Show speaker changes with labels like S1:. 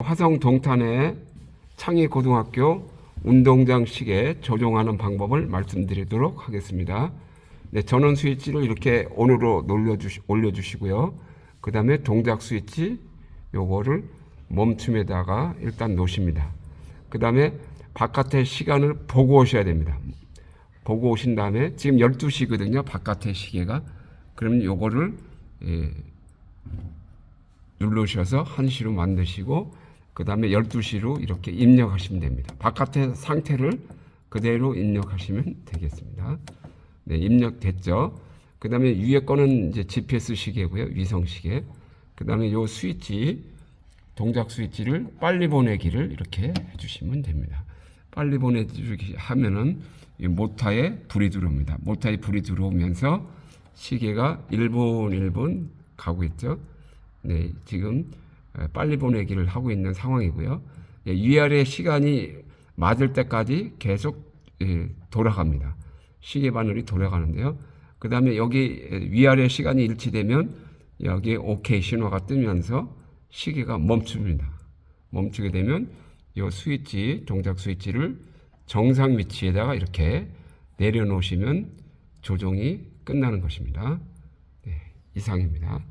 S1: 화성 동탄의 창의 고등학교 운동장 시계 조종하는 방법을 말씀드리도록 하겠습니다. 네, 전원 스위치를 이렇게 온으로 올려주시, 올려주시고요. 그 다음에 동작 스위치 요거를 멈춤에다가 일단 놓으십니다. 그 다음에 바깥의 시간을 보고 오셔야 됩니다. 보고 오신 다음에 지금 12시거든요. 바깥의 시계가. 그러면 요거를 예, 누르셔서 1시로 만드시고 그 다음에 12시로 이렇게 입력하시면 됩니다. 바깥의 상태를 그대로 입력하시면 되겠습니다. 네, 입력됐죠. 그 다음에 위에 거는 이제 GPS 시계고요. 위성 시계. 그 다음에 요 스위치, 동작 스위치를 빨리 보내기를 이렇게 해주시면 됩니다. 빨리 보내주기 하면은 이 모타에 불이 들어옵니다. 모타에 불이 들어오면서 시계가 1분 1분 가고 있죠. 네, 지금 에, 빨리 보내기를 하고 있는 상황이고요. 예, 위아래 시간이 맞을 때까지 계속 예, 돌아갑니다. 시계 바늘이 돌아가는데요. 그 다음에 여기 에, 위아래 시간이 일치되면 여기 OK 신호가 뜨면서 시계가 멈춥니다. 멈추게 되면 이 스위치, 동작 스위치를 정상 위치에다가 이렇게 내려놓으시면 조종이 끝나는 것입니다. 네, 이상입니다.